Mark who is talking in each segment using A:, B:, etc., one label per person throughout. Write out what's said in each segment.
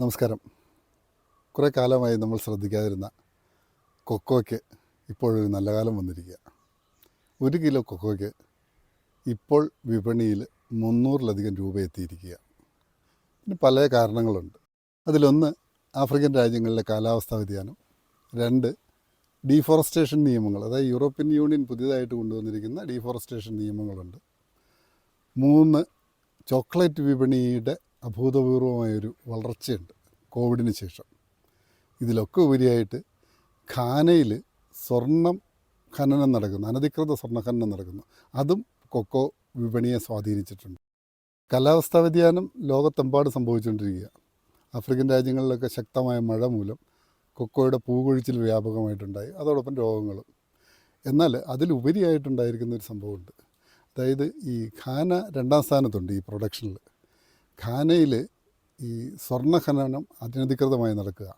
A: നമസ്കാരം. കുറേ കാലമായി നമ്മൾ ശ്രദ്ധിക്കാതിരുന്ന കൊക്കോയ്ക്ക് ഇപ്പോഴൊരു നല്ല കാലം വന്നിരിക്കുക. ഒരു കിലോ കൊക്കോയ്ക്ക് ഇപ്പോൾ വിപണിയിൽ മുന്നൂറിലധികം രൂപ എത്തിയിരിക്കുക. പിന്നെ പല കാരണങ്ങളുണ്ട്. അതിലൊന്ന് ആഫ്രിക്കൻ രാജ്യങ്ങളിലെ കാലാവസ്ഥാ വ്യതിയാനം. രണ്ട് ഡീഫോറസ്റ്റേഷൻ നിയമങ്ങൾ അതായത് യൂറോപ്യൻ യൂണിയൻ പുതിയതായിട്ട് കൊണ്ടുവന്നിരിക്കുന്ന ഡീഫോറസ്റ്റേഷൻ നിയമങ്ങളുണ്ട്. മൂന്ന് ചോക്ലേറ്റ് വിപണിയുടെ അഭൂതപൂർവമായൊരു വളർച്ചയുണ്ട് കോവിഡിന് ശേഷം. ഇതിലൊക്കെ ഉപരിയായിട്ട് ഖാനയിൽ സ്വർണം ഖനനം നടക്കുന്നു അനധികൃത സ്വർണ ഖനനം നടക്കുന്നു. അതും കൊക്കോ വിപണിയെ സ്വാധീനിച്ചിട്ടുണ്ട്. കാലാവസ്ഥാ വ്യതിയാനം ലോകത്തെമ്പാട് സംഭവിച്ചുകൊണ്ടിരിക്കുക. ആഫ്രിക്കൻ രാജ്യങ്ങളിലൊക്കെ ശക്തമായ മഴ മൂലം കൊക്കോയുടെ പൂകൊഴിച്ചിൽ വ്യാപകമായിട്ടുണ്ടായി. അതോടൊപ്പം രോഗങ്ങളും. എന്നാൽ അതിലുപരിയായിട്ടുണ്ടായിരിക്കുന്ന ഒരു സംഭവമുണ്ട്. അതായത് ഈ ഖാന രണ്ടാം സ്ഥാനത്തുണ്ട് ഈ പ്രൊഡക്ഷനിൽ ഖാനയിൽ ഈ സ്വർണ ഖനനം അനധികൃതമായി നടക്കുക.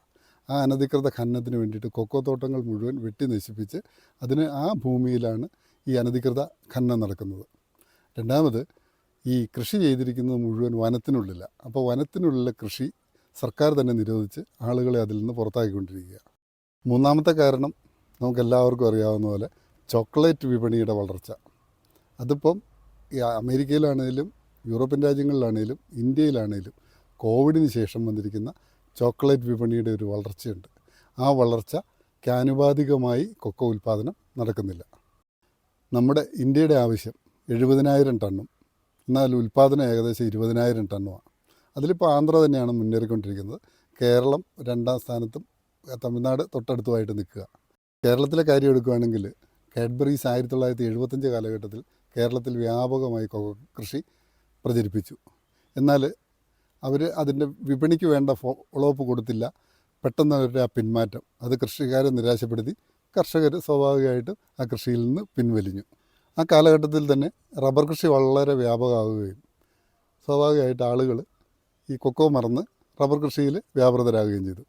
A: ആ അനധികൃത ഖനനത്തിന് വേണ്ടിയിട്ട് കൊക്കോ തോട്ടങ്ങൾ മുഴുവൻ വെട്ടി നശിപ്പിച്ച് അതിന് ആ ഭൂമിയിലാണ് ഈ അനധികൃത ഖനനം നടക്കുന്നത്. രണ്ടാമത് ഈ കൃഷി ചെയ്തിരിക്കുന്നത് മുഴുവൻ വനത്തിനുള്ളിലാണ് അപ്പോൾ വനത്തിനുള്ളിലെ കൃഷി സർക്കാർ തന്നെ നിരോധിച്ച് ആളുകളെ അതിൽ നിന്ന് പുറത്താക്കിക്കൊണ്ടിരിക്കുക. മൂന്നാമത്തെ കാരണം നമുക്കെല്ലാവർക്കും അറിയാവുന്ന പോലെ ചോക്ലേറ്റ് വിപണിയുടെ വളർച്ച. അതിപ്പം ഈ അമേരിക്കയിലാണേലും യൂറോപ്യൻ രാജ്യങ്ങളിലാണേലും ഇന്ത്യയിലാണേലും കോവിഡിന് ശേഷം വന്നിരിക്കുന്ന ചോക്ലേറ്റ് വിപണിയുടെ ഒരു വളർച്ചയുണ്ട്. ആ വളർച്ച ക്യാനുപാതികമായി കൊക്കോ ഉൽപ്പാദനം നടക്കുന്നില്ല. നമ്മുടെ ഇന്ത്യയുടെ ആവശ്യം എഴുപതിനായിരം ടണ്ണും എന്നാൽ ഉൽപ്പാദനം ഏകദേശം ഇരുപതിനായിരം ടണ്ണുമാണ്. അതിലിപ്പോൾ ആന്ധ്ര തന്നെയാണ് മുന്നേറിക്കൊണ്ടിരിക്കുന്നത്. കേരളം രണ്ടാം സ്ഥാനത്തും തമിഴ്നാട് തൊട്ടടുത്തുമായിട്ട് നിൽക്കുക. കേരളത്തിലെ കാര്യം എടുക്കുകയാണെങ്കിൽ കാഡ്ബറീസ് ആയിരത്തി തൊള്ളായിരത്തി എഴുപത്തഞ്ച് കാലഘട്ടത്തിൽ കേരളത്തിൽ വ്യാപകമായി കൊക്കോ കൃഷി പ്രചരിപ്പിച്ചു. എന്നാൽ അവർ അതിന്റെ വിപണിക്ക് വേണ്ട ഉളവപ്പ് കൊടുത്തില്ല. പെട്ടെന്ന് അവരുടെ ആ പിന്മാറ്റം. അത് കൃഷിക്കാരെ നിരാശപ്പെടുത്തി. കർഷകർ സ്വാഭാവികമായിട്ടും ആ കൃഷിയിൽ നിന്ന് പിൻവലിഞ്ഞു. ആ കാലഘട്ടത്തിൽ തന്നെ റബ്ബർ കൃഷി വളരെ വ്യാപകമാവുകയും സ്വാഭാവികമായിട്ട് ആളുകൾ ഈ കൊക്കോ മറന്ന് റബ്ബർ കൃഷിയിൽ വ്യാപൃതരാകുകയും ചെയ്തു.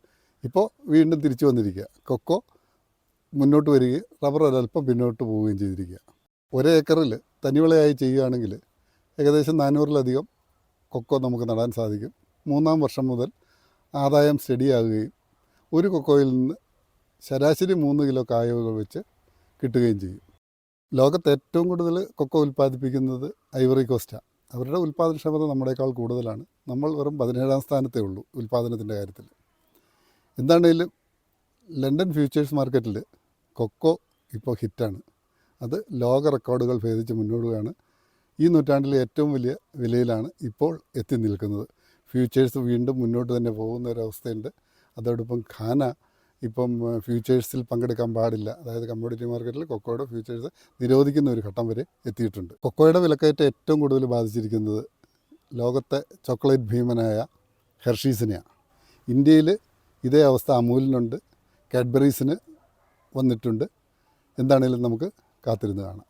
A: ഇപ്പോൾ വീണ്ടും തിരിച്ചു വന്നിരിക്കുക. കൊക്കോ മുന്നോട്ട് വരികയും റബ്ബർ ഒരല്പം പിന്നോട്ട് പോവുകയും ചെയ്തിരിക്കുക. ഒരേക്കറിൽ തനിവിളയായി ചെയ്യുകയാണെങ്കിൽ ഏകദേശം നാനൂറിലധികം കൊക്കോ നമുക്ക് നടാൻ സാധിക്കും. മൂന്നാം വർഷം മുതൽ ആദായം സ്റ്റഡിയാകുകയും ഒരു കൊക്കോയിൽ നിന്ന് ശരാശരി മൂന്ന് കിലോ കായകൾ വെച്ച് കിട്ടുകയും ചെയ്യും. ലോകത്ത് ഏറ്റവും കൂടുതൽ കൊക്കോ ഉൽപ്പാദിപ്പിക്കുന്നത് ഐവറി കോസ്റ്റാണ് അവരുടെ ഉൽപ്പാദനക്ഷമത നമ്മുടേക്കാൾ കൂടുതലാണ്. നമ്മൾ വെറും പതിനേഴാം സ്ഥാനത്തേ ഉള്ളൂ ഉൽപ്പാദനത്തിന്റെ കാര്യത്തിൽ. എന്താണേലും ലണ്ടൻ ഫ്യൂച്ചേഴ്സ് മാർക്കറ്റിൽ കൊക്കോ ഇപ്പോൾ ഹിറ്റാണ്. അത് ലോക റെക്കോർഡുകൾ ഭേദിച്ച് മുന്നോടുകയാണ്. ഈ നൂറ്റാണ്ടിലെ ഏറ്റവും വലിയ വിലയിലാണ് ഇപ്പോൾ എത്തി നിൽക്കുന്നത്. ഫ്യൂച്ചേഴ്സ് വീണ്ടും മുന്നോട്ട് തന്നെ പോകുന്ന ഒരവസ്ഥയുണ്ട് അതോടൊപ്പം ഖാന ഇപ്പം ഫ്യൂച്ചേഴ്സിൽ പങ്കെടുക്കാൻ പാടില്ല. അതായത് കമ്മോഡിറ്റി മാർക്കറ്റിൽ കൊക്കോയുടെ ഫ്യൂച്ചേഴ്സ് നിരോധിക്കുന്ന ഒരു ഘട്ടം വരെ എത്തിയിട്ടുണ്ട്. കൊക്കോയുടെ വിലക്കയറ്റം ഏറ്റവും കൂടുതൽ ബാധിച്ചിരിക്കുന്നത് ലോകത്തെ ചോക്ലേറ്റ് ഭീമനായ ഹെർഷീസിനെയാണ് ഇന്ത്യയിൽ ഇതേ അവസ്ഥ അമൂലിനുണ്ട് കാഡ്ബറീസിന് വന്നിട്ടുണ്ട്. എന്താണേലും നമുക്ക് കാത്തിരുന്ന് കാണാം.